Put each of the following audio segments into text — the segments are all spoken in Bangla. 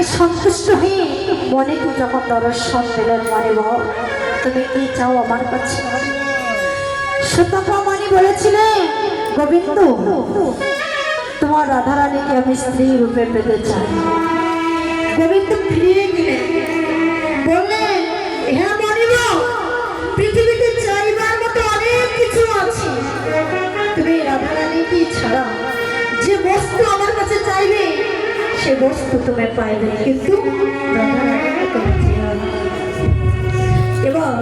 এখানে সন্তুষ্ট হয়ে মনে তো যখন দর্শন পেলেন মানে বল, তুমি কি চাও আমার কাছে? সুতপা মানি বলেছিলেন গোবিন্দ, তোমার রাধারানীকে আমি স্ত্রী রূপে পেতে চাই। গোবিন্দ ফিরিয়ে বললেন হ্যাঁ পৃথিবীতে চাইবার মতো কিছু আছে। তুমি ছাড়া যে বস্তু আমার কাছে চাইবে সে বস্তু তুমি পাইবে কিন্তু। এবার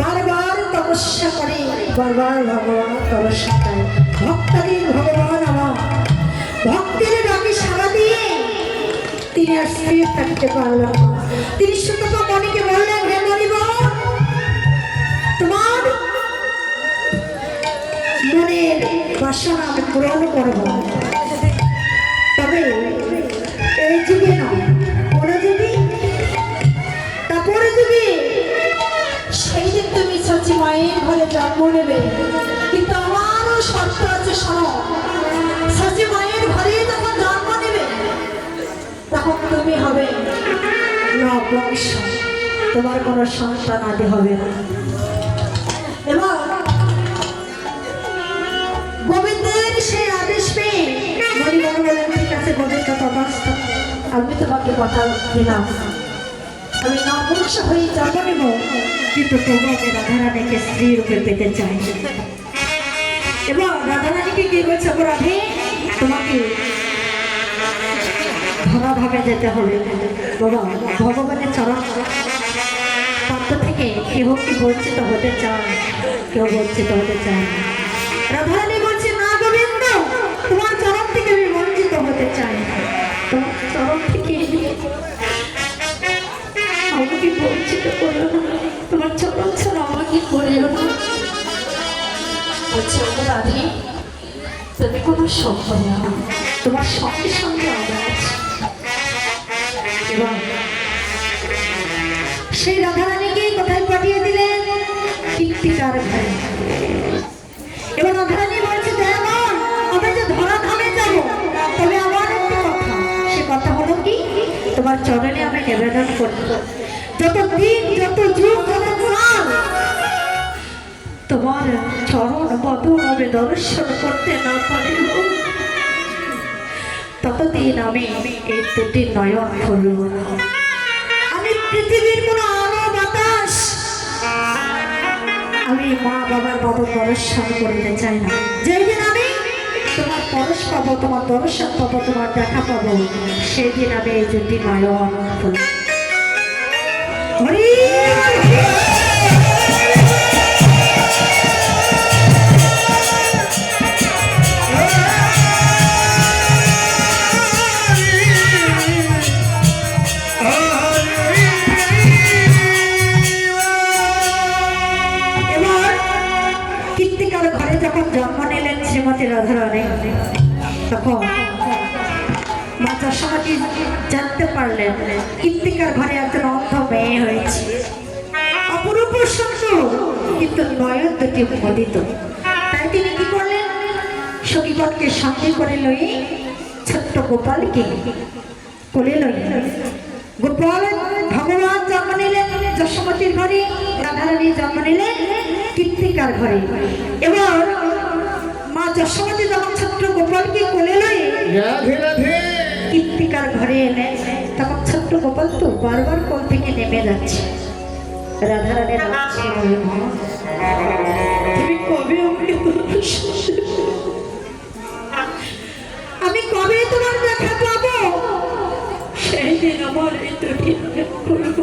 বারবার তপস্যা করে, বারবার ভগবান তপস্যা করে। ভক্তাদের ভগবান আমার, ভক্তের ডাকে সারা দিয়ে তিনি আর স্থির থাকতে পারলেন তিনি সুতপা মণিকে বললেন, হে মণিব তোমার মনের বাসনা আমি পূরণ জন্ম নেবে কিন্তু আমারও শর্ত আছে, শোনো। সচি মায়ের ঘরে যখন জন্ম নেবে তখন তুমি হবে নবংশ তোমার কোনো সন্তান আদি হবে না। এবার গোবিন্দের সেই আদেশ পেয়ে ঠিক আছে, গোবিন্দ তথাস্থ আমি তোমাকে কথা দিলাম। আমি নবংশ হয়ে জন্ম নেব। কিন্তু তবু আমি রাধারানীকে স্ত্রী রূপে পেতে চাই। এবং রাধারানীকে কি বলছে? অপরাধে তোমাকে ধরাভাবে যেতে হবে। বাবা, ভগবানের চরণ পাত্র থেকে কেউ কি বঞ্চিত হতে চান কেউ বঞ্চিত হতে চান। রাধারানী বলছে "ওগো রাধে কোনো সম্ভব না। তোমার সঙ্গে সঙ্গে এবং সেই রাধারানীকে কোথায় পাঠিয়ে দিলেন? কীর্তিকার ঘরে। এবার রাধারানী বলছে দেবন ধরা ধামে যাব, তবে আমার একটি কথা। সে কথা হলো কি, তোমার চরণে আমি নিবেদন করব। যত দিন যত যুগ যত কাল তোমার চরণ বদন আমি দর্শন করতে না পারিব। ততদিন আমি এই দুটি নয়ন না। আমি পৃথিবীর কোনো আলো, বাতাস আমি মা বাবার বদন দর্শন করিতে চাই না। যেদিন আমি তোমার পরশ পাবো, তোমার দর্শন পাবো, তোমার দেখা পাবো, সেদিন আমি এই দুটি নয়ন খুলব হরি। যখন জন্ম নিলেন শ্রীমতী রাধারানী তখন মা যশোমতী জানতে পারলেন কীর্তিকার ঘরে একজন অন্ধ মেয়ে হয়েছে। অপরূপ সুন্দর কিন্তু নয়ন দুটি মদিত তাই তিনি কি করলেন? সখীগণকে সঙ্গে করে লই ছোট্ট গোপালকে কোলে লই গোপাল, ভগবান জন্ম নিলেন, যশোমতীর ঘরে রাধারানী জন্ম নিলেন কীর্তিকার ঘরে। এবার যশোমতী যখন ছোট্ট গোপালকে কোলে রাধে রাধে। কীর্তিকার ঘরে এলেন তখন ছোট্ট গোপাল তো বারবার কোল থেকে নেমে যাচ্ছে। রাধারানী রাখছে তুমি কবে? আমি কবে তোমার দেখা পাবো সেই দিন আমার করব।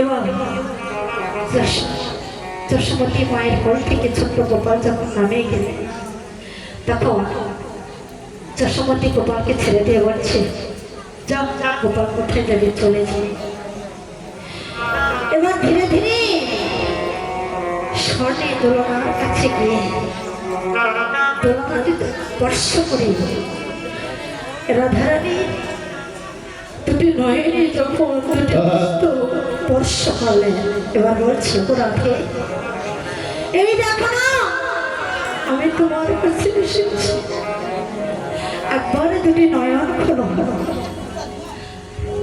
এবং যশ- মায়ের কোল থেকে ছোট্ট গোপাল যখন নামে গেলেন, তখন যশোমতী গোপালকে ছেড়ে দিয়ে বলছে যা গোপাল কোথায় যাবে? চলে যাবে এবার ধীরে ধীরে স্বর্ণে দোলনার কাছে গিয়ে দোলনাটি স্পর্শ করে রাধারানী দুটি নয়নে যখন স্পর্শ করলেন, এবার বলছে, "ও রাধে এই দেখো না, আমি তোমার কাছে এসেছি। একবার দুটি নয়ন খোলো।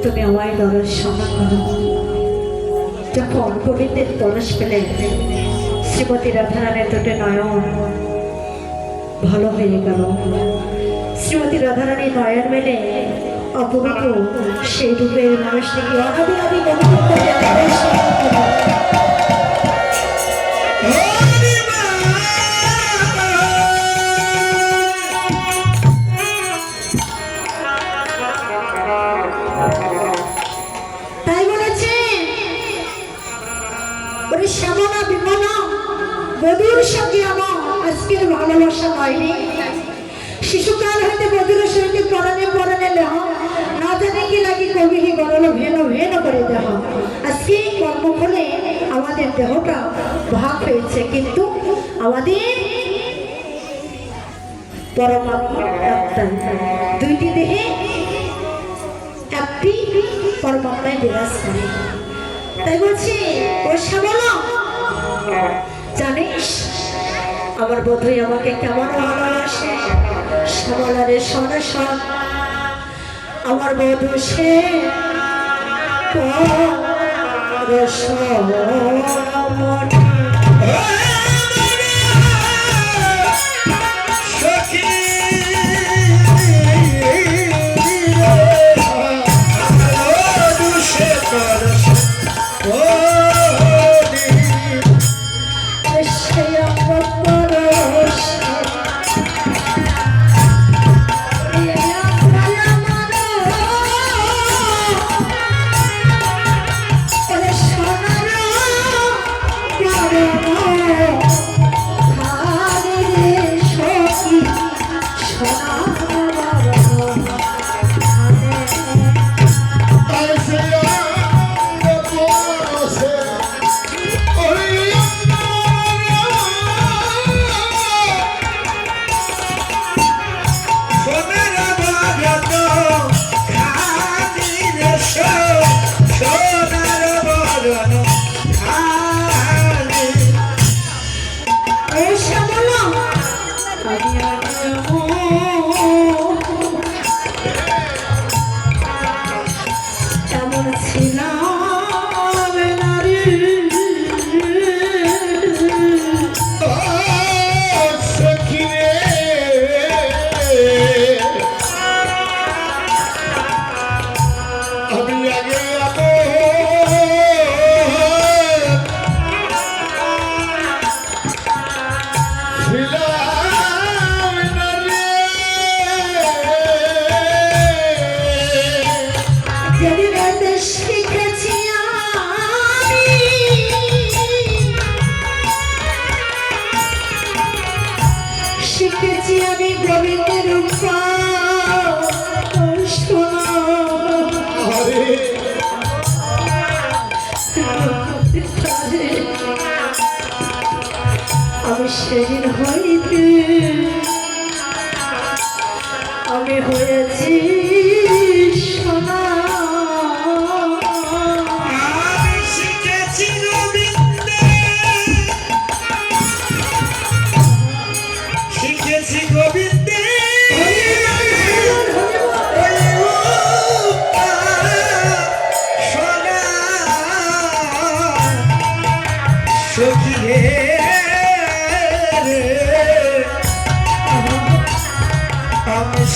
তুমি আমায় দর্শন করো। যখন গোবিন্দের পরশ পেলে, শ্রীমতী রাধারানের দুটি নয়ন ভালো হয়ে গেল। শ্রীমতী রাধারানী নয়ন মেলে অপবিত্র সেই রূপের মানুষটিকে অনাদি আদি বধুর সঙ্গে আমার আজকের ভালোবাসা হয়নি শিশুকাল হইতে বধুর সঙ্গে পরাণে পরাণে লেহ। না জানে কি লাগি কবিহি গরল ভেন ভেন করে দেহ। আজকে কর্মফলে আমাদের দেহটা ভাগ হয়েছে, কিন্তু আমাদের পরমাত্মা দুইটি দেহে একটি পরমাত্মায় বিরাজ করে তাই বলছি, ও শ্যামলা জানিস? আমার বধুই আমাকে কেমন ভালোবাসে? সমলারে সরস আমার বধু সে পরশমণি।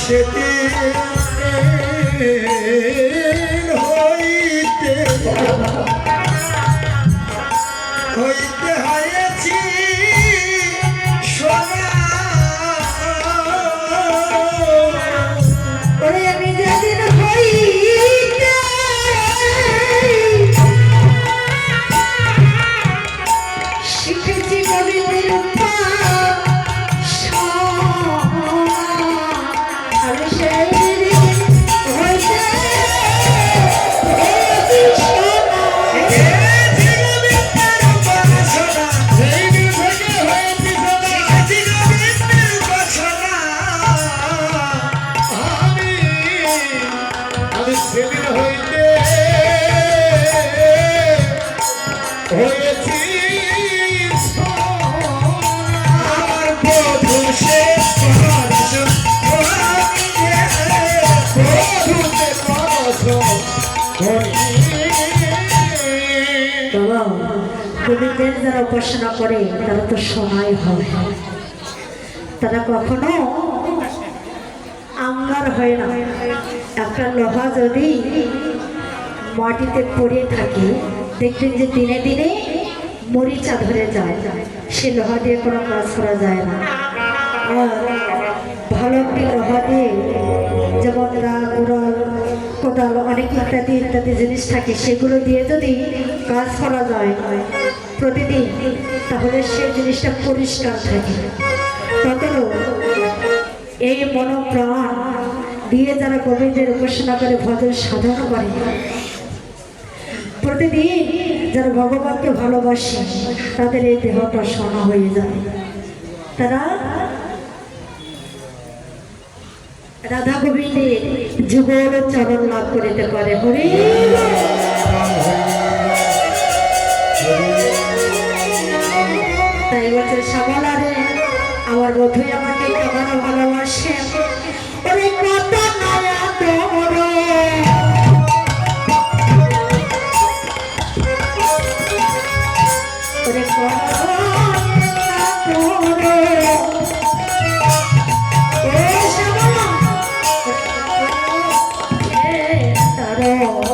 সেদিন গোবিন্দের যারা উপাসনা করে তারা তো সময় হয়। তারা কখনো আঙ্গার হয় না। একটা লোহা যদি মাটিতে পড়ে থাকে, দেখবেন যে দিনে দিনে মরিচা ধরে যায়। সে লোহা দিয়ে কোনো কাজ করা যায় না। আর ভালো একটি লোহা দিয়ে যেমন রাগ কোদাল অনেক ইত্যাদি ইত্যাদি জিনিস থাকে, সেগুলো দিয়ে যদি কাজ করা যায় প্রতিদিন, তাহলে সেই জিনিসটা পরিষ্কার থাকে। ততও এই মনোপ্রাণ দিয়ে যারা গোবিন্দের উপাসনা করে, ভজন সাধন করে, প্রতিদিন যারা ভগবানকে ভালোবাসে, তাদের এই দেহটা সোনা হয়ে যায়। তারা রাধা গোবিন্দে যুগল চরণ লাভ করিতে পারে হরে। তারা